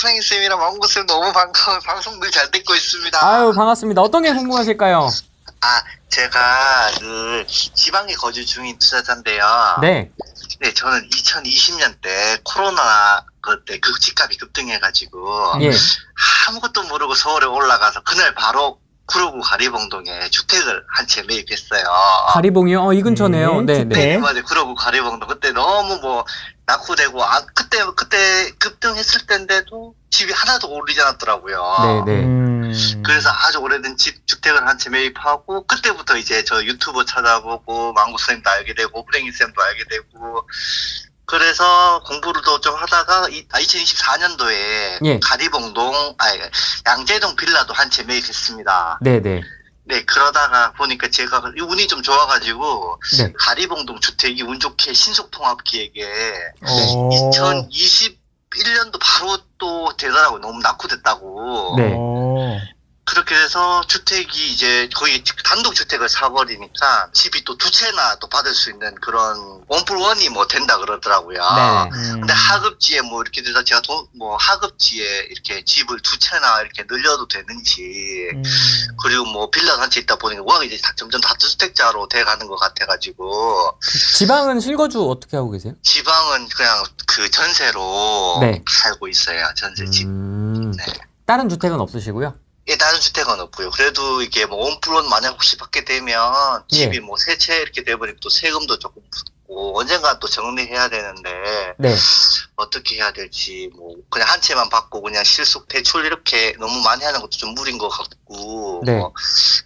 프랭이 쌤이랑 왕구 쌤 너무 반가워. 방송 늘 잘 듣고 있습니다. 아유 반갑습니다. 어떤 게 궁금하실까요? 아, 제가 그 지방에 거주 중인 투자자인데요. 네. 네, 저는 2020년 때 코로나 그때 그 집값이 급등해가지고 예. 아무것도 모르고 서울에 올라가서 그날 바로 구로구 가리봉동에 주택을 한 채 매입했어요. 가리봉이요? 어, 이 근처네요. 네, 네. 네. 네, 맞아요. 구로구 가리봉동 그때 너무 뭐 낙후되고 아 그때 그때 급등했을 때인데도 집이 하나도 오르지 않았더라고요. 네, 네. 음. 그래서 아주 오래된 집 주택을 한 채 매입하고 그때부터 이제 저 유튜브 찾아보고 망고 쌤도 알게 되고 프랭이 쌤도 알게 되고 그래서 공부를 또좀 하다가 이, 2024년도에 예. 가리봉동 아니 양재동 빌라도 한 채 매입했습니다. 네, 네. 네 그러다가 보니까 제가 운이 좀 좋아가지고 네. 가리봉동 주택이 운 좋게 신속통합 기획에 어. 2021년도 바로 또 되더라고요. 너무 낙후됐다고. 네. 어. 그렇게 해서 주택이 이제 거의 단독 주택을 사버리니까 집이 또 두 채나 또 받을 수 있는 그런 원풀 원이 뭐 된다 그러더라고요. 네. 음. 근데 하급지에 뭐 이렇게 돼서 제가 돈, 뭐 하급지에 이렇게 집을 두 채나 이렇게 늘려도 되는지 음. 그리고 뭐 빌라 한채 있다 보니까 와 이제 다- 점점 다주택자로 돼가는 것 같아가지고 지방은 실거주 어떻게 하고 계세요? 지방은 그냥 그 전세로 네. 살고 있어요 전세 집. 음. 네. 다른 주택은 없으시고요? 예, 다른 주택은 없고요. 그래도 이게 뭐 원플론 만약 혹시 받게 되면 집이 예. 뭐세 채 이렇게 돼버리면 또 세금도 조금 붙고 언젠가 또 정리해야 되는데 네. 어떻게 해야 될지 뭐 그냥 한 채만 받고 그냥 실속 대출 이렇게 너무 많이 하는 것도 좀 무리인 것 같고 네. 뭐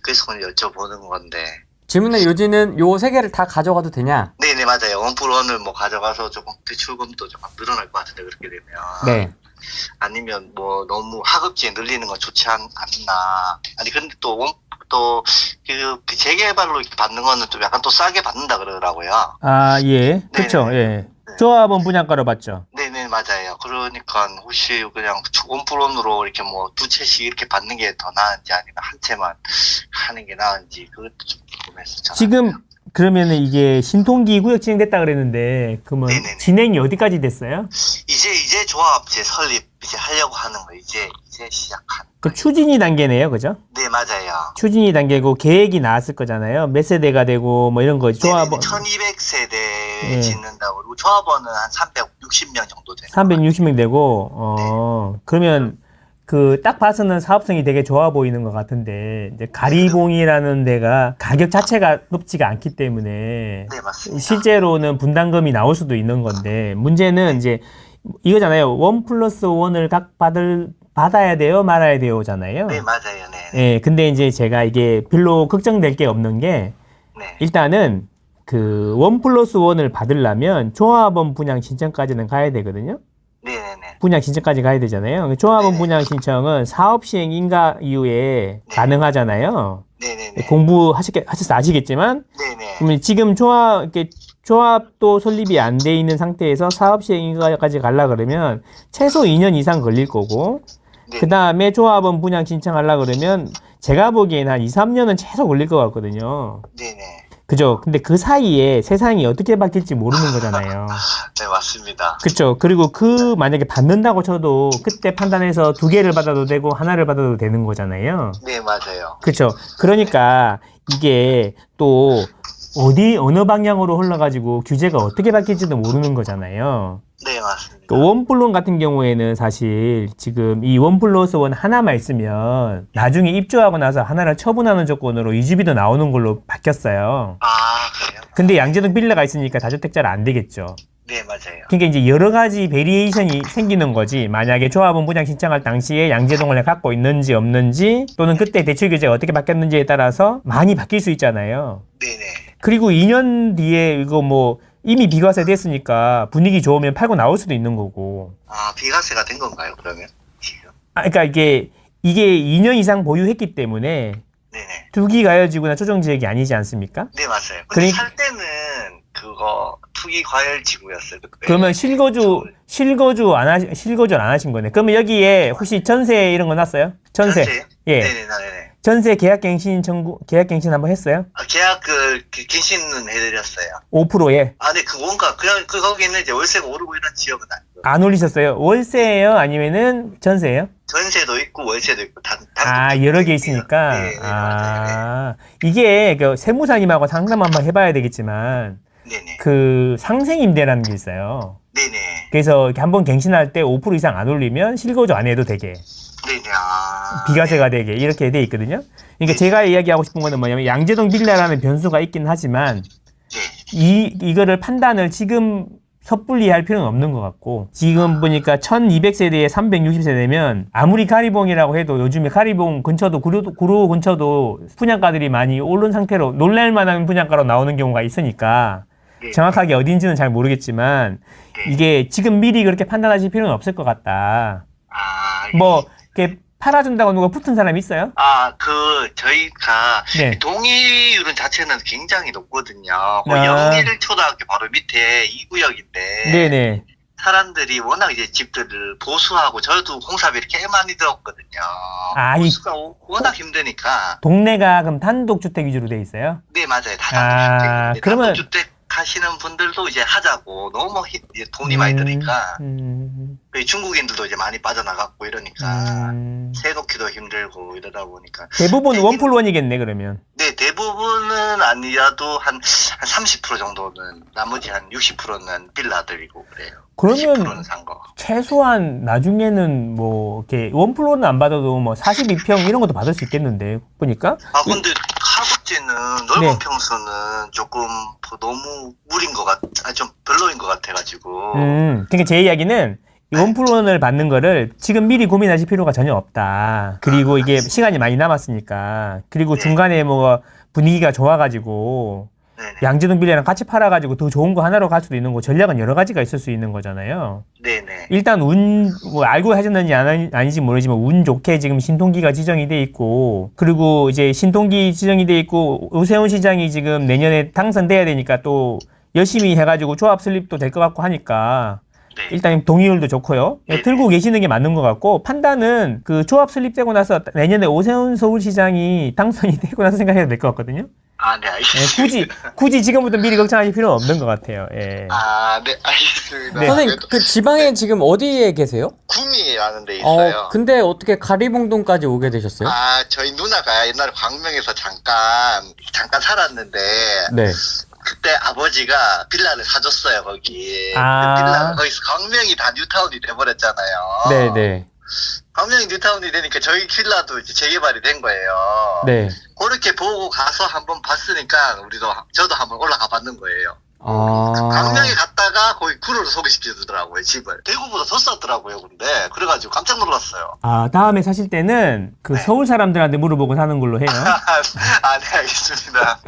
그래서 그냥 여쭤보는 건데 질문의 요지는 요 세 개를 다 가져가도 되냐? 네네 맞아요. 원플론을 뭐 가져가서 조금 대출금도 조금 늘어날 것 같은데 그렇게 되면 네. 아니면 뭐 너무 하급지에 늘리는 건 좋지 않, 않나. 아니 근데 또 원, 또, 그, 그 재개발로 이렇게 받는 거는 좀 약간 또 싸게 받는다 그러더라고요. 아, 예. 그쵸, 예. 조합원 분양가로 받죠. 네네, 맞아요. 그러니까 혹시 그냥 원프론으로 이렇게 뭐 두 채씩 이렇게 받는 게 더 나은지 아니면 한 채만 하는 게 나은지 그것도 좀 궁금해서. 지금 그러면은 이게 신통기 구역 진행됐다 그랬는데 그러면 네네네. 진행이 어디까지 됐어요? 이제, 이제 조합 이제 설립 이제 하려고 하는 거 이제, 이제 시작하는. 그 추진이 단계네요, 그죠? 네, 맞아요. 추진이 단계고 계획이 나왔을 거잖아요. 몇 세대가 되고 뭐 이런 거 조합원 1200세대 예. 짓는다고 그리고 조합원은 한 360명 정도 되는 360명 되고 어 그러면 그 딱 봐서는 사업성이 되게 좋아 보이는 것 같은데 이제 가리봉이라는 데가 가격 자체가 높지가 않기 때문에 네 맞습니다. 실제로는 분담금이 나올 수도 있는 건데 문제는 이제 이거잖아요. 원 플러스 원을 각 받을 받아야 돼요, 말아야 돼요잖아요. 네 맞아요. 네. 예, 근데 이제 제가 이게 별로 걱정될 게 없는 게 네. 일단은 그 원 플러스 원을 받으려면 조합원 분양 신청까지는 가야 되거든요. 분양 신청까지 가야 되잖아요. 조합원 네. 분양 신청은 사업 시행 인가 이후에 네. 가능하잖아요. 네네네. 공부하셨 하셔서 아시겠지만 네네. 그러면 지금 조합 이렇게 조합도 설립이 안 돼 있는 상태에서 사업 시행 인가까지 가려 그러면 최소 2년 이상 걸릴 거고 네. 그 다음에 조합원 분양 신청하려 그러면 제가 보기엔 한 2, 3년은 최소 걸릴 것 같거든요. 네네. 그죠? 근데 그 사이에 세상이 어떻게 바뀔지 모르는 거잖아요. 네 맞습니다. 그쵸. 그리고 그 만약에 받는다고 쳐도 그때 판단해서 두 개를 받아도 되고 하나를 받아도 되는 거잖아요. 네 맞아요. 그쵸. 그러니까 이게 또 어디, 어느 방향으로 흘러가지고 규제가 어떻게 바뀔지도 모르는 거잖아요. 네 맞습니다. 그 원플론 같은 경우에는 사실 지금 이 원 플러스 원 하나만 있으면 나중에 입주하고 나서 하나를 처분하는 조건으로 이주비도 나오는 걸로 바뀌었어요. 아 그래요? 근데 양재동 빌라가 있으니까 다주택자는 안 되겠죠. 네 맞아요. 그러니까 이제 여러 가지 베리에이션이 생기는 거지. 만약에 조합원 분양 신청할 당시에 양재동을 갖고 있는지 없는지 또는 그때 대출 규제가 어떻게 바뀌었는지에 따라서 많이 바뀔 수 있잖아요. 네네. 그리고 2년 뒤에 이거 뭐 이미 비과세 됐으니까 분위기 좋으면 팔고 나올 수도 있는 거고. 아 비과세가 된 건가요 그러면 지금? 아, 그러니까 이게 이게 2년 이상 보유했기 때문에 네네. 투기 가여지구나 초정 지역이 아니지 않습니까? 네 맞아요. 근데 그러니- 살 때는 그거 투기 과열 지구였어요. 그때. 그러면 실거주 실거주 안 하시 실거주 안 하신 거네. 그러면 여기에 혹시 전세 이런 거 났어요? 전세. 전세요? 예. 네네, 네네. 전세 계약 갱신 청구 계약 갱신 한번 했어요? 아, 계약 그, 그 갱신은 해드렸어요. 5%에 아, 근데 그 뭔가 그냥 그 거기는 이제 월세가 오르고 이런 지역은 아니고 안 올리셨어요? 월세예요? 아니면은 전세예요? 전세도 있고 월세도 있고 단, 아 단독 여러 개. 있으니까 네, 네, 맞아요. 아 이게 그 세무사님하고 상담 한번 해봐야 되겠지만 네. 네네. 그 상생임대라는 게 있어요. 네 네. 그래서 이렇게 한번 갱신할 때 5% 이상 안 올리면 실거주 안 해도 되게 네 네. 아. 비과세가 되게 이렇게 돼 있거든요. 그러니까 제가 이야기하고 싶은 거는 뭐냐면 양재동 빌라라는 변수가 있긴 하지만 네. 이 이거를 판단을 지금 섣불리 할 필요는 없는 것 같고 지금 보니까 1200세대에 360세대면 아무리 가리봉이라고 해도 요즘에 가리봉 근처도 구로, 구로 근처도 분양가들이 많이 오른 상태로 놀랄 만한 분양가로 나오는 경우가 있으니까 네. 정확하게 어딘지는 잘 모르겠지만 네. 이게 지금 미리 그렇게 판단하실 필요는 없을 것 같다. 아. 뭐 이렇게 팔아준다고 누가 붙은 사람 있어요? 아, 그, 저희가, 네. 동의율은 자체는 굉장히 높거든요. 그 아. 영일 초등학교 바로 밑에 이 구역인데. 네네. 사람들이 워낙 이제 집들을 보수하고 저도 공사비를 꽤 많이 들었거든요. 아, 이- 보수가 오- 워낙 힘드니까. 동네가 그럼 단독주택 위주로 돼 있어요? 네, 맞아요. 다 아, 단독주택. 그러면- 단독주택 하시는 분들도 이제 하자고 너무 히- 이제 돈이 많이 음, 드니까. 음, 그 중국인들도 이제 많이 빠져나갔고 이러니까. 음. 새 놓기도 힘들고 이러다 보니까. 대부분 네, 원플원이겠네 그러면. 네, 대부분은 아니라도 한, 한 30% 정도는, 나머지 한 60%는 빌라들이고 그래요. 그러면 10%는 산 거. 최소한 나중에는 뭐 이렇게 원플원은 안 받아도 뭐 42평 이런 것도 받을 수 있겠는데 보니까 아, 근데 하급지는 넓은 네. 평수는 조금 더 너무 무린 것 같, 아, 좀 별로인 것 같아가지고. 음 그러니까 제 이야기는 이 원플원을 받는 거를 지금 미리 고민하실 필요가 전혀 없다. 그리고 이게 시간이 많이 남았으니까 그리고 네. 중간에 뭐 분위기가 좋아가지고 네네. 양재동 빌라랑 같이 팔아가지고 더 좋은 거 하나로 갈 수도 있는 거 전략은 여러 가지가 있을 수 있는 거잖아요. 네네. 일단 운, 뭐 알고 하셨는지 아닌지 모르지만 운 좋게 지금 신통기가 지정이 돼 있고 그리고 이제 신통기 지정이 돼 있고 오세훈 시장이 지금 내년에 당선돼야 되니까 또 열심히 해가지고 조합 설립도 될 것 같고 하니까 네. 일단 동의율도 좋고요. 예, 네. 들고 계시는 게 맞는 것 같고 판단은 그 조합 설립되고 나서 내년에 오세훈 서울시장이 당선이 되고 나서 생각해도 될 것 같거든요. 아, 네, 예, 알겠습니다. 굳이 굳이 지금부터 미리 걱정하실 필요는 없는 것 같아요. 예. 아, 네, 알겠습니다. 네. 선생님 그 지방에 지금 어디에 계세요? 구미라는 데 있어요. 어 근데 어떻게 가리봉동까지 오게 되셨어요? 아, 저희 누나가 옛날에 광명에서 잠깐, 잠깐 살았는데, 네. 그때 아버지가 빌라를 사줬어요, 거기. 아. 그 빌라, 거기서 광명이 다 뉴타운이 돼버렸잖아요. 네 네. 광명이 뉴타운이 되니까 저희 빌라도 이제 재개발이 된 거예요. 네. 그렇게 보고 가서 한번 봤으니까 우리도 저도 한번 올라가 봤는 거예요. 아. 광명에 갔다가 거기 구로를 소개시켜주더라고요 집을. 대구보다 더 싸더라고요 근데 그래가지고 깜짝 놀랐어요. 아 다음에 사실 때는 그 네. 서울 사람들한테 물어보고 사는 걸로 해요. 아네 알겠습니다.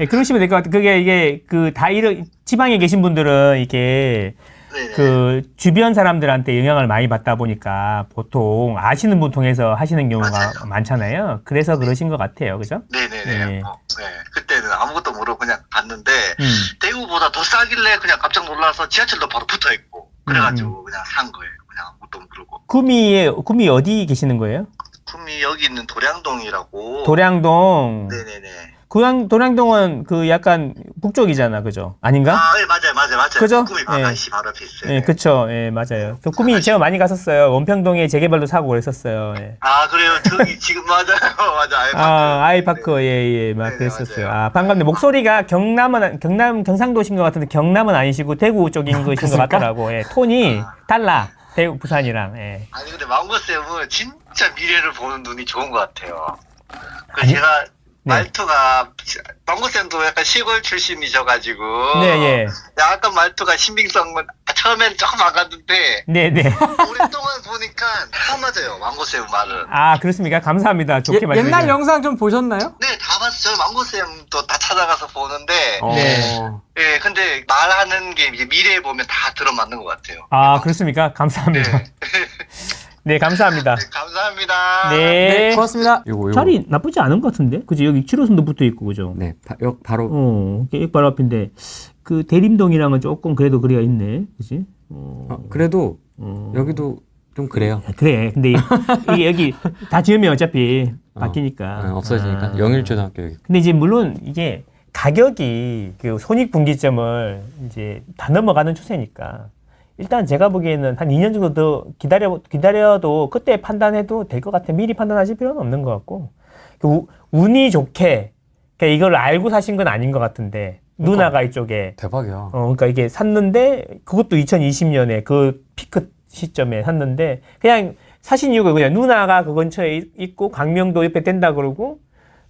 예, 그러시면 될 것 같아요. 그게 이게 그 다 이런 지방에 계신 분들은 이게 네네. 그 주변 사람들한테 영향을 많이 받다 보니까 보통 아시는 분 통해서 하시는 경우가 맞아요. 많잖아요. 그래서 그러신 것 같아요. 그죠? 네네네. 네. 뭐, 네. 그때는 아무것도 모르고 그냥 갔는데 음. 대구보다 더 싸길래 그냥 깜짝 놀라서 지하철도 바로 붙어 있고 그래가지고 음, 그냥 산 거예요. 그냥 아무것도 모르고. 구미에 구미 어디 계시는 거예요? 구미 여기 있는 도량동이라고. 도량동. 네네네. 고양 도량동은 그 약간 북쪽이잖아, 그죠? 아닌가? 아, 네, 맞아요, 맞아요, 맞아요. 그죠? 구미 예. 바다시 바로 있어요. 예, 그쵸. 예, 맞아요. 그 구미 제가 많이 갔었어요. 원평동에 재개발도 사고 그랬었어요. 예. 아, 그래요. 저기 지금 맞아요. 맞아요. 아, 아이파크, 예, 예, 막 네, 그랬었어요. 맞아요. 아, 반갑네. 목소리가 경남은, 경남, 경상도신 것 같은데 경남은 아니시고 대구 쪽인 것인 것? 같더라고. 예, 톤이 아. 달라. 대구, 부산이랑, 예. 아니 근데 망고 쌤은 진짜 미래를 보는 눈이 좋은 것 같아요. 그 아니, 제가 네. 말투가 망고쌤도 약간 시골 출신이셔가지고 네, 예. 약간 말투가 신빙성은 처음엔 조금 안 갔는데 네, 네. 오랫동안 보니까 다 맞아요 망고쌤 말은. 아, 그렇습니까? 감사합니다. 좋게 예, 말씀해 옛날. 영상 좀 보셨나요? 네, 다 봤어요. 망고쌤도 다 찾아가서 보는데, 어. 네. 예, 근데 말하는 게 이제 미래에 보면 다 들어맞는 것 같아요. 아, 그렇습니까? 감사합니다. 네. 네, 감사합니다. 네, 감사합니다. 네. 네, 고맙습니다. 요거 요거. 자리 나쁘지 않은 것 같은데? 그죠? 여기 7호선도 붙어 있고, 그죠? 네, 바, 여, 바로 어, 이게 바로 앞인데 그 대림동이랑은 조금 그래도 거리가 있네. 그지? 어, 어, 그래도 어. 여기도 좀 그래요. 아, 그래. 근데 이게 여기 다 지으면 어차피 바뀌니까. 어, 없어지니까 아. 영일초등학교 여기. 근데 이제 물론 이게 가격이 그 손익분기점을 이제 다 넘어가는 추세니까 일단 제가 보기에는 한 2년 정도 더 기다려 기다려도 그때 판단해도 될 것 같아. 미리 판단하실 필요는 없는 것 같고 그 우- 운이 좋게 그러니까 이걸 알고 사신 건 아닌 것 같은데 누나가 이쪽에 대박이야. 어, 그러니까 이게 샀는데 그것도 2020년에 그 피크 시점에 샀는데 그냥 사신 이유가 그냥 누나가 그 근처에 있- 있고 광명도 옆에 된다 그러고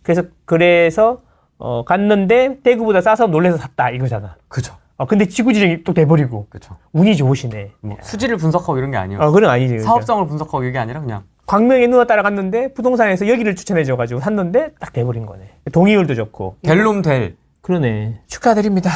그래서 그래서 어, 갔는데 대구보다 싸서 놀래서 샀다 이거잖아. 그죠. 어, 근데 지구지정이 또 돼버리고 그죠. 운이 좋으시네. 뭐 수지를 분석하고 이런 게 아니에요. 어, 그건 아니지. 그러니까. 사업성을 분석하고 이게 아니라 그냥 광명에 누나 따라갔는데 부동산에서 여기를 추천해줘가지고 샀는데 딱 돼버린 거네. 동의율도 좋고. 델롬 델. 그러네. 축하드립니다.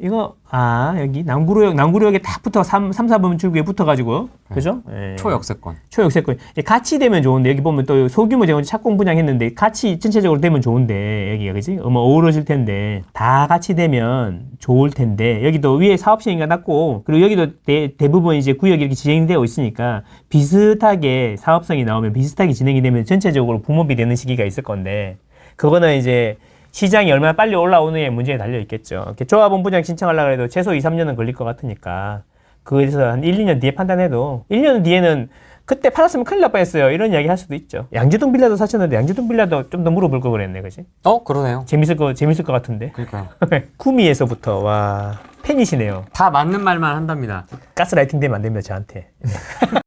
이거 아 여기 남구로역 남구로역에 딱 붙어 3, 3 4번 출구에 붙어가지고 그죠? 예. 초역세권. 초역세권 이제 같이 되면 좋은데 여기 보면 또 소규모 재건축 착공 분양했는데 같이 전체적으로 되면 좋은데 여기가 그지? 어머 어우러질 텐데 다 같이 되면 좋을 텐데 여기도 위에 사업 시행이 났고 그리고 여기도 대, 대부분 이제 구역이 이렇게 진행되어 있으니까 비슷하게 사업성이 나오면 비슷하게 진행이 되면 전체적으로 붐업이 되는 시기가 있을 건데 그거는 이제 시장이 얼마나 빨리 올라오느냐의 문제에 달려 있겠죠. 분양 신청하려고 해도 최소 2, 3년은 걸릴 것 같으니까 그래서 한 1, 2년 뒤에 판단해도 1년 뒤에는 그때 팔았으면 큰일 날 뻔했어요. 이런 이야기 할 수도 있죠. 양재동 빌라도 사셨는데 양재동 빌라도 좀 더 물어볼 걸 그랬네, 그지? 어 그러네요. 재밌을 거 재밌을 것 같은데. 그러니까요. 구미에서부터 와 팬이시네요. 다 맞는 말만 한답니다. 가스라이팅 되면 안 됩니다, 저한테.